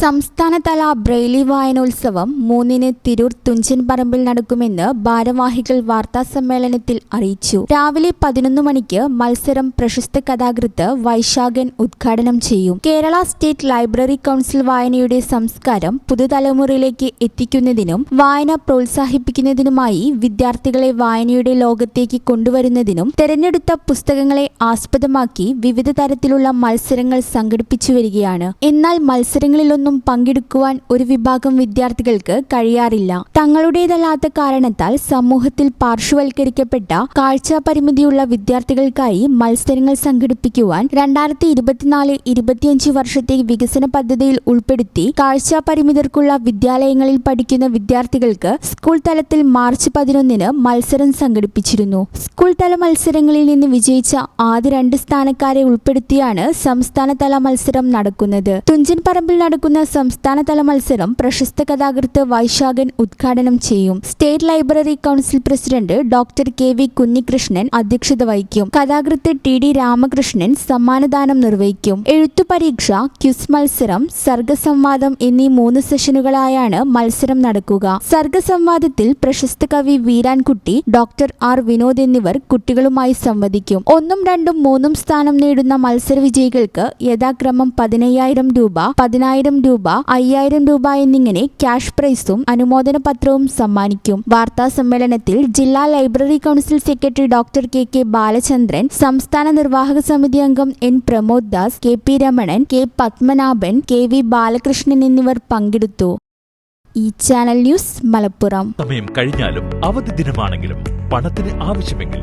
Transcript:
സംസ്ഥാനതല ബ്രെയിലി വായനോത്സവം മൂന്നിന് തിരൂർ തുഞ്ചൻ പറമ്പിൽ നടക്കുമെന്ന് ഭാരവാഹികൾ വാർത്താ സമ്മേളനത്തിൽ അറിയിച്ചു. രാവിലെ പതിനൊന്ന് മണിക്ക് മത്സരം പ്രശസ്ത കഥാകൃത്ത് വൈശാഖൻ ഉദ്ഘാടനം ചെയ്യും. കേരള സ്റ്റേറ്റ് ലൈബ്രറി കൗൺസിൽ വായനയുടെ സംസ്കാരം പുതുതലമുറയിലേക്ക് എത്തിക്കുന്നതിനും വായന പ്രോത്സാഹിപ്പിക്കുന്നതിനുമായി വിദ്യാർത്ഥികളെ വായനയുടെ ലോകത്തേക്ക് കൊണ്ടുവരുന്നതിനും തെരഞ്ഞെടുത്ത പുസ്തകങ്ങളെ ആസ്പദമാക്കി വിവിധ തരത്തിലുള്ള മത്സരങ്ങൾ സംഘടിപ്പിച്ചു വരികയാണ്. എന്നാൽ മത്സരങ്ങളിലൊന്നും പങ്കെടുക്കുവാൻ ഒരു വിഭാഗം വിദ്യാർത്ഥികൾക്ക് കഴിയാറില്ല. തങ്ങളുടേതല്ലാത്ത കാരണത്താൽ സമൂഹത്തിൽ പാർശ്വവൽക്കരിക്കപ്പെട്ട കാഴ്ചാ പരിമിതിയുള്ള വിദ്യാർത്ഥികൾക്കായി മത്സരങ്ങൾ സംഘടിപ്പിക്കുവാൻ രണ്ടായിരത്തി ഇരുപത്തിനാല് ഇരുപത്തിയഞ്ച് വർഷത്തെ വികസന പദ്ധതിയിൽ ഉൾപ്പെടുത്തി കാഴ്ചാ പരിമിതർക്കുള്ള വിദ്യാലയങ്ങളിൽ പഠിക്കുന്ന വിദ്യാർത്ഥികൾക്ക് സ്കൂൾ തലത്തിൽ മാർച്ച് പതിനൊന്നിന് മത്സരം സംഘടിപ്പിച്ചിരുന്നു. സ്കൂൾ തല മത്സരങ്ങളിൽ നിന്ന് വിജയിച്ച ആദ്യ രണ്ട് സ്ഥാനക്കാരെ ഉൾപ്പെടുത്തിയാണ് സംസ്ഥാനതല മത്സരം നടക്കുന്നത്. തുഞ്ചൻ പറമ്പിൽ നടക്കുന്ന സംസ്ഥാനതല മത്സരം പ്രശസ്ത കഥാകൃത്ത് വൈശാഖൻ ഉദ്ഘാടനം ചെയ്യും. State library council president doctor K V Kunhikrishnan അധ്യക്ഷത വഹിക്കും. കഥാകൃത്ത് ടി ഡി രാമകൃഷ്ണൻ സമ്മാനദാനം നിർവഹിക്കും. എഴുത്തു പരീക്ഷ ക്യുസ് മത്സരം സർഗസംവാദം എന്നീ മൂന്ന് സെഷനുകളായാണ് മത്സരം നടക്കുക. സർഗസംവാദത്തിൽ പ്രശസ്ത കവി വീരാൻകുട്ടി ഡോക്ടർ ആർ വിനോദ് എന്നിവർ കുട്ടികളുമായി സംവദിക്കും. ഒന്നും രണ്ടും മൂന്നും സ്ഥാനം നേടുന്ന മത്സര വിജയികൾക്ക് യഥാക്രമം പതിനയ്യായിരം രൂപ പതിനായിരം രൂപ അയ്യായിരം രൂപ എന്നിങ്ങനെ ക്യാഷ് പ്രൈസും അനുമോദന പത്രവും സമ്മാനിക്കും. വാർത്താ സമ്മേളനത്തിൽ ജില്ലാ library council secretary doctor K K Balachandran സംസ്ഥാന നിർവാഹക സമിതി അംഗം N Pramod Das K P Ramanan K Padmanabhan K V Balakrishnan എന്നിവർ പങ്കെടുത്തു. ഈ ചാനൽ ന്യൂസ് മലപ്പുറം. സമയം കഴിഞ്ഞാലും അവധി ദിനമാണെങ്കിലും പണത്തിന് ആവശ്യമെങ്കിൽ